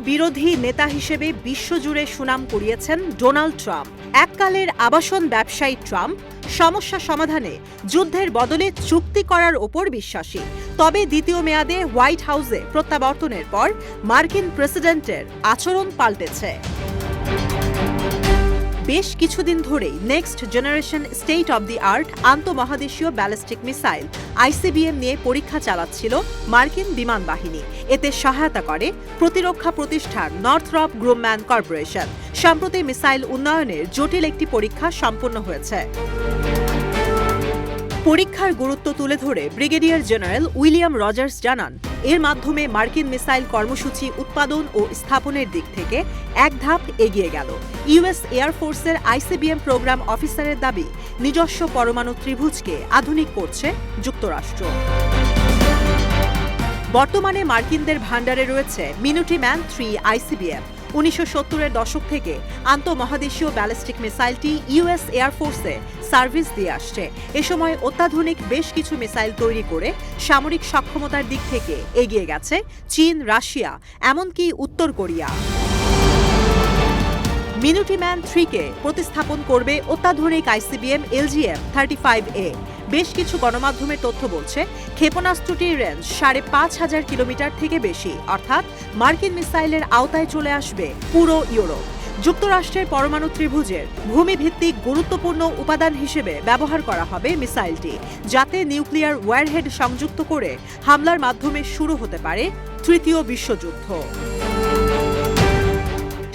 বিরোধী নেতা হিসেবে বিশ্বজুড়ে সুনাম করিয়েছেন ডোনাল্ড ট্রাম্প। এককালের আবাসন ব্যবসায়ী ট্রাম্প সমস্যা সমাধানে যুদ্ধের বদলে চুক্তি করার ওপর বিশ্বাসী। তবে দ্বিতীয় মেয়াদে হোয়াইট হাউসে প্রত্যাবর্তনের পর মার্কিন প্রেসিডেন্টের আচরণ পাল্টেছে। বেশ কিছুদিন ধরেই next generation state of the art আন্তঃমহাদেশীয় ballistic missile ICBM নিয়ে পরীক্ষা চালাচ্ছিল মার্কিন বিমান বাহিনী। এতে সহায়তা করে প্রতিরক্ষা প্রতিষ্ঠান নর্থরপ গ্রুমম্যান কর্পোরেশন সম্প্রতি মিসাইল উন্নয়নের জটিল একটি পরীক্ষা সম্পন্ন হয়েছে। পরীক্ষার গুরুত্ব তুলে ধরে ব্রিগেডিয়ার জেনারেল উইলিয়াম রজার্স জানান এর মাধ্যমে মার্কিন মিসাইল কর্মসূচি উৎপাদন ও স্থাপনের দিক থেকে এক ধাপ এগিয়ে গেল। ইউএস এয়ারফোর্সের আইসিবিএম প্রোগ্রাম অফিসারের দাবি, নিজস্ব পরমাণু ত্রিভুজকে আধুনিক করছে যুক্তরাষ্ট্র। বর্তমানে মার্কিনদের ভাণ্ডারে রয়েছে মিনুটি ম্যান থ্রি আইসিবিএম। উনিশশো সত্তরের দশক থেকে আন্তঃমহাদেশীয় ব্যালিস্টিক মিসাইলটি ইউএস এয়ারফোর্সে সার্ভিস দিয়ে আসছে। এ সময় অত্যাধুনিক বেশ কিছু মিসাইল তৈরি করে সামরিক সক্ষমতার দিক থেকে এগিয়ে গেছে চীন, রাশিয়া, এমনকি উত্তর কোরিয়া। মিনুটিম্যান থ্রিকে প্রতিস্থাপন করবে অত্যাধুনিক ICBM LGM thirty five A বেশ কিছু গণমাধ্যমের তথ্য বলছে, ক্ষেপণাস্ত্রটির রেঞ্জ সাড়ে পাঁচ হাজার কিলোমিটার থেকে বেশি। অর্থাৎ মার্কিন মিসাইলের আওতায় চলে আসবে পুরো ইউরোপ। যুক্তরাষ্ট্রের পরমাণু ত্রিভুজের ভূমিভিত্তিক গুরুত্বপূর্ণ উপাদান হিসেবে ব্যবহার করা হবে মিসাইলটি, যাতে নিউক্লিয়ার ওয়ারহেড সংযুক্ত করে হামলার মাধ্যমে শুরু হতে পারে তৃতীয় বিশ্বযুদ্ধ।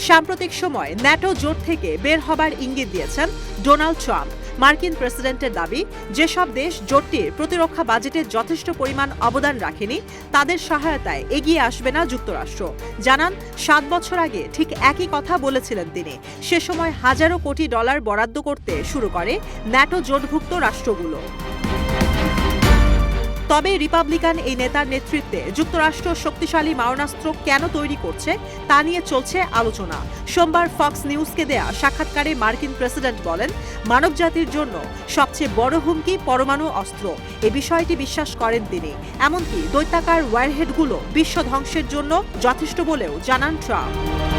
সাম্প্রতিক সময় ন্যাটো জোট থেকে বের হবার ইঙ্গিত দিয়েছেন ডোনাল্ড ট্রাম্প। মার্কিন প্রেসিডেন্টের দাবি, যেসব দেশ জোটটির প্রতিরক্ষা বাজেটে যথেষ্ট পরিমাণ অবদান রাখেনি, তাদের সহায়তায় এগিয়ে আসবে না যুক্তরাষ্ট্র। জানান, সাত বছর আগে ঠিক একই কথা বলেছিলেন তিনি। সে সময় হাজারো কোটি ডলার বরাদ্দ করতে শুরু করে ন্যাটো জোটভুক্ত রাষ্ট্রগুলো। তবে রিপাবলিকান এই নেতার নেতৃত্বে যুক্তরাষ্ট্র শক্তিশালী মারণাস্ত্র কেন তৈরি করছে তা নিয়ে চলছে আলোচনা। সোমবার ফক্স নিউজকে দেয়া সাক্ষাৎকারে মার্কিন প্রেসিডেন্ট বলেন, মানবজাতির জন্য সবচেয়ে বড় হুমকি পরমাণু অস্ত্র। এ বিষয়টি বিশ্বাস করেন তিনি। এমনকি দৈত্যাকার ওয়ারহেডগুলো বিশ্ব ধ্বংসের জন্য যথেষ্ট বলেও জানান ট্রাম্প।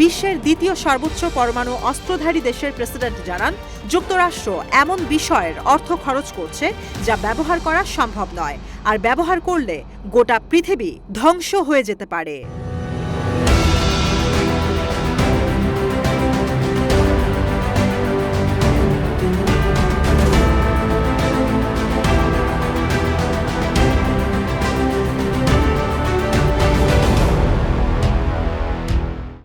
বিশ্বের দ্বিতীয় সর্বোচ্চ পরমাণু অস্ত্রধারী দেশের প্রেসিডেন্ট জানান, যুক্তরাষ্ট্র এমন বিষয়ের অর্থ খরচ করছে যা ব্যবহার করা সম্ভব নয়। আর ব্যবহার করলে গোটা পৃথিবী ধ্বংস হয়ে যেতে পারে।